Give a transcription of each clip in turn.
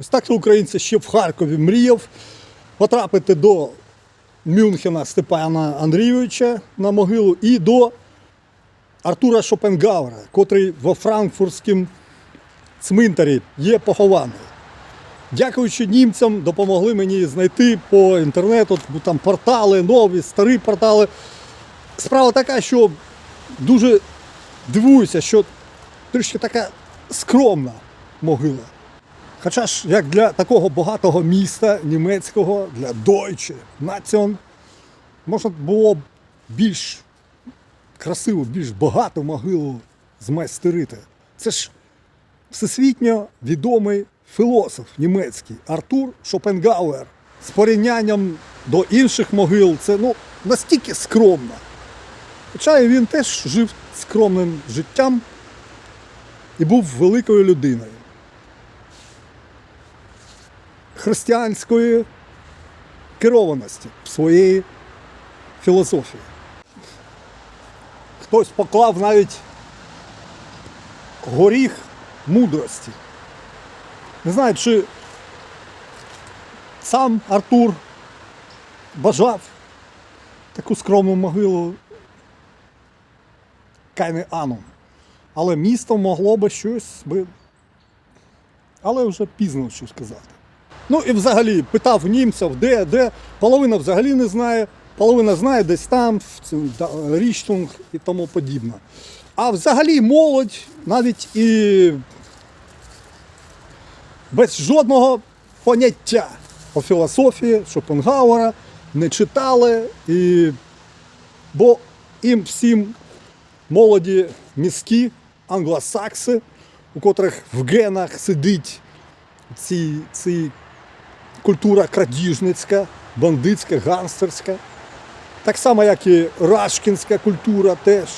Ось так українці ще в Харкові мріяв потрапити до Мюнхена Степана Андрійовича на могилу і до Артура Шопенгауера, котрий во Франкфуртському цминтарі є похований. Дякуючи німцям, допомогли мені знайти по інтернету там портали, нові, старі портали. Справа така, що дуже дивуюся, що трішки така скромна могила. Хоча ж як для такого багатого міста німецького, для Deutsche Nation, можна було б більш красиву, більш багату могилу змайстерити. Це ж всесвітньо відомий філософ німецький Артур Шопенгауер. З порівнянням до інших могил це ну, настільки скромно. Хоча він теж жив скромним життям і був великою людиною. Християнської керованості своєї філософії. Хтось поклав навіть горіх мудрості. Не знаю, чи сам Артур бажав таку скромну могилу Кайне Аном. Але місто могло би щось би. Але вже пізно що сказати. Ну і взагалі питав німців, де, де. Половина взагалі не знає, половина знає десь там, в Ріштунг і тому подібне. А взагалі молодь навіть і без жодного поняття по філософії Шопенгауера не читали, і... бо їм всім молоді міські англосакси, у котрих в генах сидить ці, ці культура крадіжницька, бандитська, гангстерська. Так само, як і рашкінська культура теж.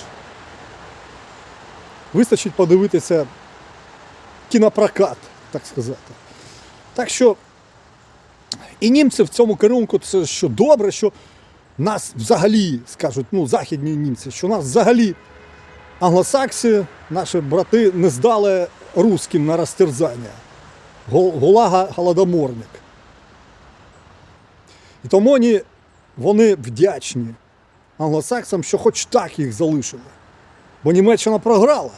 Вистачить подивитися кінопрокат, так сказати. Так що і німці в цьому керунку це що добре, що нас взагалі, скажуть, ну, західні німці, що нас взагалі англосакси, наші брати, не здали русським на розтерзання. Гулага голодоморник. І тому вони, вдячні англосаксам, що хоч так їх залишили. Бо Німеччина програла.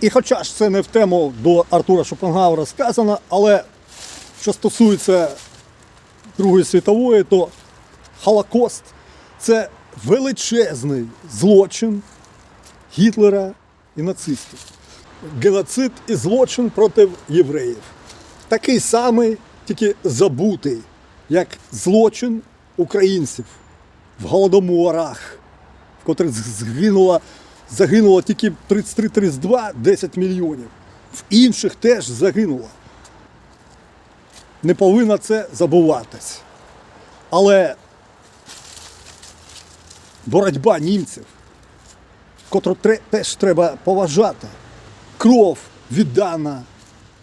І хоча ж це не в тему до Артура Шопенгауера сказано, але що стосується Другої світової, то Холокост це величезний злочин Гітлера і нацистів. Геноцид і злочин проти євреїв. Такий самий, тільки забутий, як злочин українців в голодоморах, в котрих згинуло, загинуло тільки 33-32 10 мільйонів. В інших теж загинуло. Не повинно це забуватись. Але боротьба німців, котру теж треба поважати, кров віддана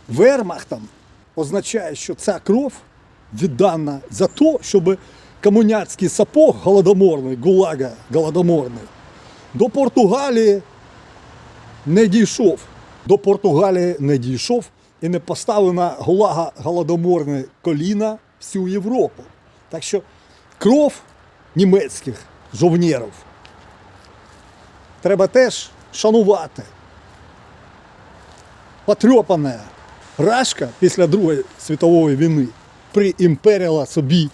вермахтам, означає, що ця кров віддана за те, щоб комуняцький сапог голодоморний, гулага голодоморний, до Португалії не дійшов. До Португалії не дійшов і не поставив на гулага голодоморне коліна всю Європу. Так що кров німецьких жовнєрів треба теж шанувати. Потрьопана Рашка після Другої світової війни приімперила собі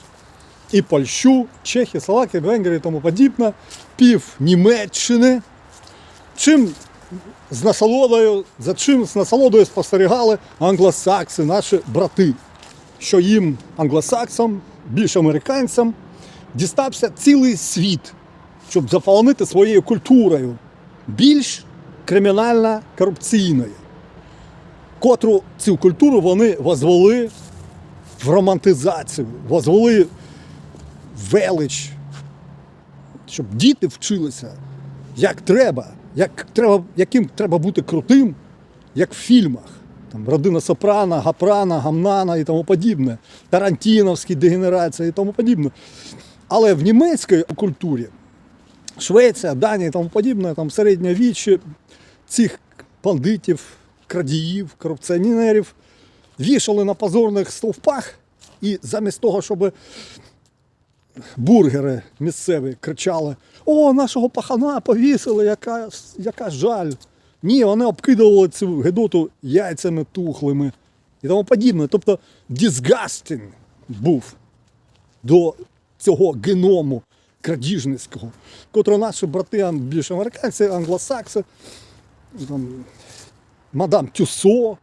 і Польщу, Чехію, Словакію, Венгрію і тому подібне, пів Німеччини. Чим з насолодою, за чим з насолодою спостерігали англосакси, наші брати, що їм, англосаксам, більш американцям, дістався цілий світ, щоб заполонити своєю культурою, більш кримінально корупційною, котру цю культуру вони возвели в романтизацію, возвели велич, щоб діти вчилися, як треба, як треба, яким треба бути крутим, як в фільмах. Там родина Сопрано, Гапрана, Гамнана і тому подібне, Тарантіновські дегенерації і тому подібне. Але в німецькій культурі, Швеція, Данія і тому подібне, там середньовіччя цих бандитів, крадіїв, корупціонерів вішали на позорних стовпах, і замість того, щоб бургери місцеві кричали: О, нашого пахана повісили, яка, яка жаль. Ні, вони обкидували цю гидоту яйцями тухлими і тому подібне. Тобто disgusting був до цього геному крадіжницького, котрого наші брати ан- більш американці, англосакси, там, мадам Тюсо,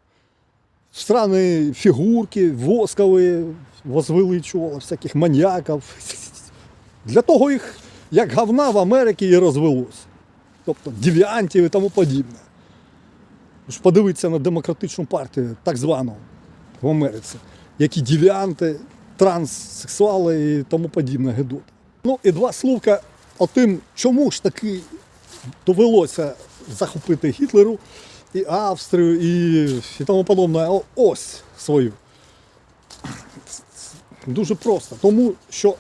странні фігурки, воскові возвеличували всяких маньяків. Для того їх, як говна в Америці і розвелось. Тобто девіантів і тому подібне. ж подивитися на демократичну партію, так звану в Америці, які девіанти, транссексуали і тому подібне гидота. Ну і два словка о тим, чому ж таки довелося захопити Гітлеру і Австрію і, і тому подобне. Ось свою. Дуже просто. Тому що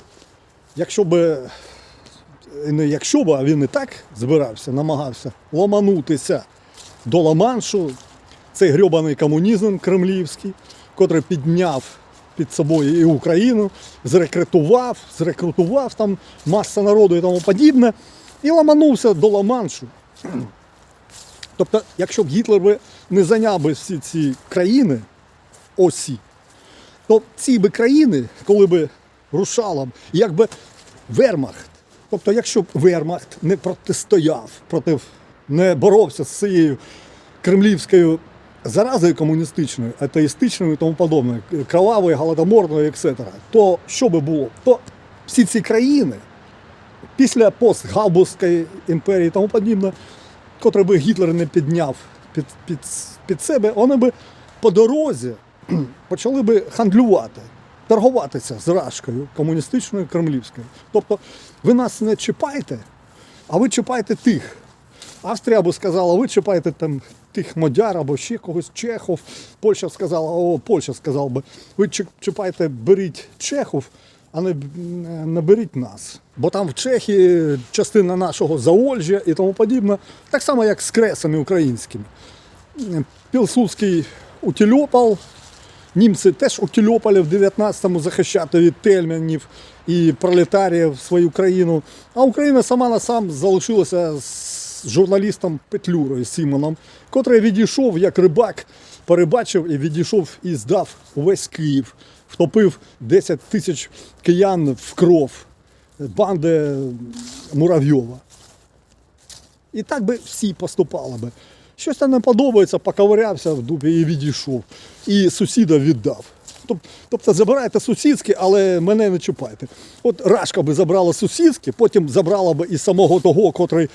якщо би не якщо б, а він і так збирався, намагався ламанутися до Ла-Маншу, цей грьобаний комунізм кремлівський, котрий підняв під собою і Україну, зрекрутував, зрекрутував там маса народу і тому подібне, і ламанувся до Ла-Маншу. Тобто, якщо б Гітлер би не зайняв би всі ці країни, осі, то ці би країни, коли би рушала б, якби Вермахт, тобто, якщо б Вермахт не протистояв проти, не боровся з цією кремлівською заразою комуністичною, атеїстичною і тому подобне, кровавою, голодоморною, etc., то що би було? То всі ці країни після постгаубурської імперії і тому подібне, котре би Гітлер не підняв під, під, під себе, вони би по дорозі почали би хандлювати, торгуватися з рашкою комуністичною кремлівською. Тобто ви нас не чіпайте, а ви чіпайте тих. Австрія би сказала, ви чіпайте там тих модяр або ще когось чехов. Польща сказала, о, Польща сказала би, ви чіп- чіпайте, беріть чехов, а не, не беріть нас. Бо там в Чехії частина нашого Заольжя і тому подібне, так само як з кресами українськими. Пілсудський утільопал, німці теж утільопали в 19-му захищати від тельманів і пролетаріїв свою країну. А Україна сама на сам залишилася з журналістом Петлюрою Сімоном, котрий відійшов як рибак, перебачив і відійшов і здав увесь Київ, втопив 10 тисяч киян в кров банди Муравйова. І так би всі поступали би. Щось там не подобається, поковирявся в дубі і відійшов. І сусіда віддав. Тобто забирайте сусідське, але мене не чіпайте. От Рашка би забрала сусідське, потім забрала би і самого того, котрий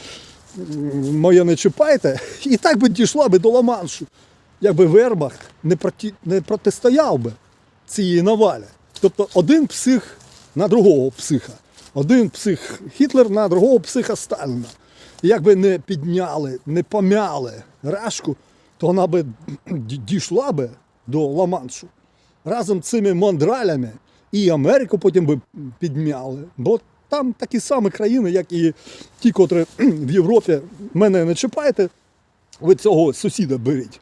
моє не чіпайте, і так би дійшла би до Ла-Маншу. Якби Вермахт не, проти, не протистояв би цієї навалі. Тобто один псих на другого психа, один псих Гітлер на другого психа Сталіна. І якби не підняли, не помяли Рашку, то вона би дійшла би до Ла-Маншу. Разом з цими мандралями і Америку потім би підмяли. Бо там такі самі країни, як і ті, котрі в Європі мене не чіпайте, ви цього сусіда беріть.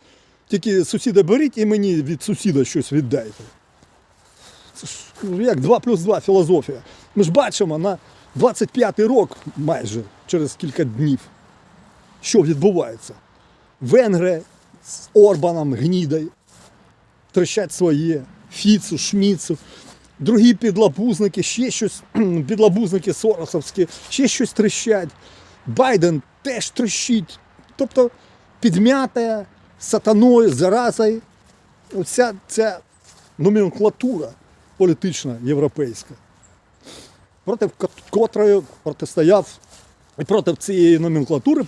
Тільки сусіда беріть і мені від сусіда щось віддайте. Ну, як 2 плюс 2 філософія. Ми ж бачимо на 25-й рок майже через кілька днів, що відбувається. Венгри з Орбаном, Гнідой трещать своє, Фіцу, Шміцу, другі підлабузники, ще щось, підлабузники Соросовські, ще щось трещать. Байден теж трещить. Тобто підм'ята сатаною, заразою. Оця ця номенклатура політична європейська, проти котрої протистояв, і проти цієї номенклатури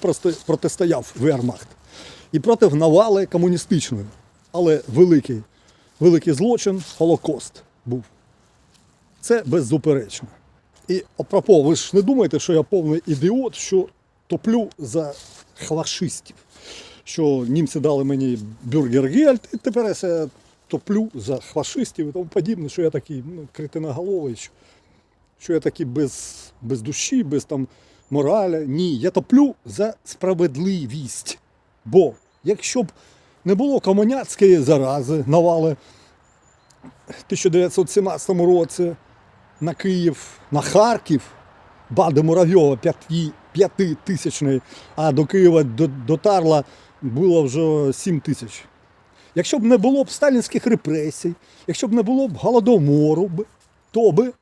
протистояв Вермахт, і проти навали комуністичної. Але великий, великий злочин Холокост був. Це беззаперечно. І апропо, ви ж не думаєте, що я повний ідіот, що топлю за хвашистів. Що німці дали мені бюргер Гельт, і тепер я топлю за хвашистів і тому подібне, що я такий ну, критиноголовий, що, що я такий без, без душі, без там моралі. Ні, я топлю за справедливість. Бо якщо б не було комуняцької зарази, навали в 1917 році на Київ, на Харків, банда Муравйова п'яти- п'ятитисячної, а до Києва до- дотарла було вже 7 тисяч. Якщо б не було б сталінських репресій, якщо б не було б голодомору, то би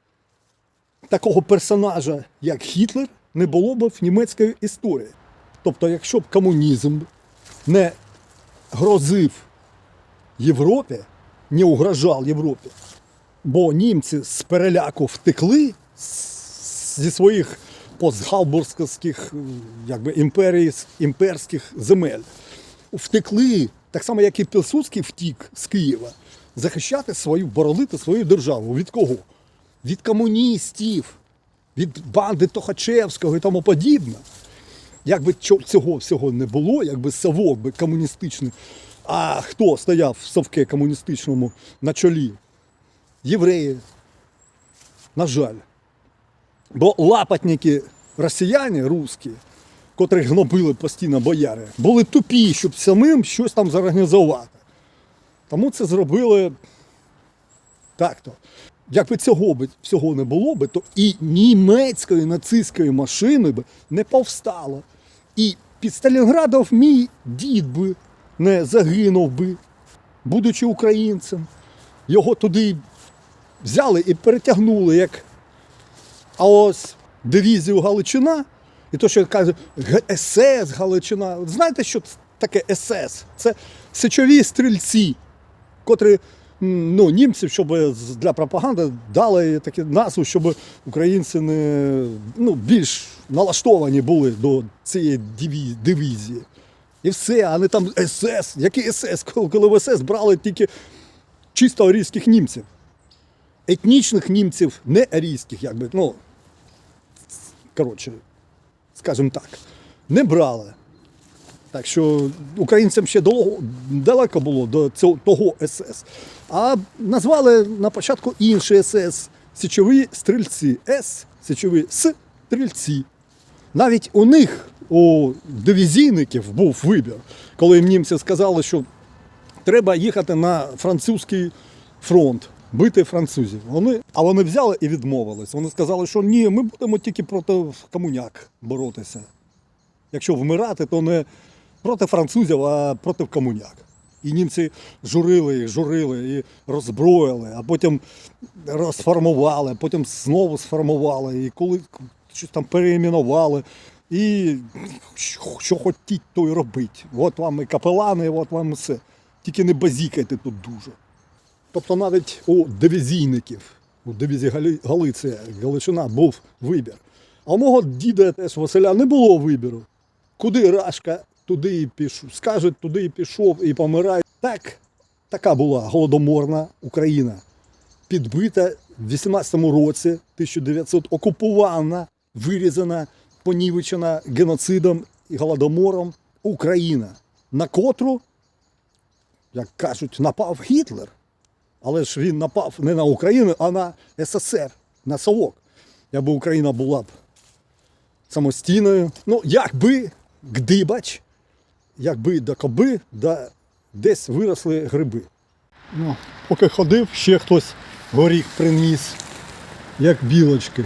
такого персонажа, як Гітлер, не було б в німецької історії. Тобто, якщо б комунізм не грозив Європі, не угрожав Європі, бо німці з переляку втекли зі своїх постгалбургських якби, імперських земель. Втекли, так само, як і Пілсудський втік з Києва, захищати свою, боронити свою державу. Від кого? Від комуністів, від банди Тохачевського і тому подібне. Якби цього всього не було, якби совок би комуністичний, а хто стояв в совке комуністичному на чолі? Євреї. На жаль. Бо лапотники росіяни русські, котрих гнобили постійно бояри, були тупі, щоб самим щось там зорганізувати. Тому це зробили так-то. Якби цього би всього не було би, то і німецької нацистської машини б не повстало. І під Сталінградом мій дід би не загинув би, будучи українцем. Його туди взяли і перетягнули як а ось дивізію Галичина, і то, що каже СС Галичина. Знаєте, що таке СС? Це сечові стрільці, котрі ну, німці, щоб для пропаганди дали таку назву, щоб українці не ну, більш налаштовані були до цієї дивізії. І все, а не там СС. Який СС? Коли в СС брали тільки чисто арійських німців. Етнічних німців, не арійських, якби, ну, коротше, скажімо так, не брали. Так що українцям ще довго, далеко було до цього того СС. А назвали на початку інший СС січові стрільці. С січові стрільці. Навіть у них, у дивізійників, був вибір, коли німці сказали, що треба їхати на французький фронт, бити французів. Вони, а вони взяли і відмовились. Вони сказали, що ні, ми будемо тільки проти комуняк боротися. Якщо вмирати, то не проти французів, а проти комуняк. І німці журили їх, журили і роззброїли, а потім розформували, потім знову сформували, і коли щось там переіменували. І що- хотіть, то й робить. От вам і капелани, от вам все. Тільки не базікайте тут дуже. Тобто навіть у дивізійників, у дивізії Гали- Галиція, Галичина був вибір. А у мого діда теж Василя не було вибору. Куди Рашка, туди і пішов. Скажуть, туди і пішов, і помирає. Так, така була голодоморна Україна. Підбита в 18-му році, 1900, окупована, вирізана, понівечена геноцидом і голодомором Україна, на котру, як кажуть, напав Гітлер. Але ж він напав не на Україну, а на СССР, на Совок. Якби Україна була б самостійною. Ну, якби гдибач, якби да коби, да десь виросли гриби. Ну, поки ходив, ще хтось горіх приніс, як білочки.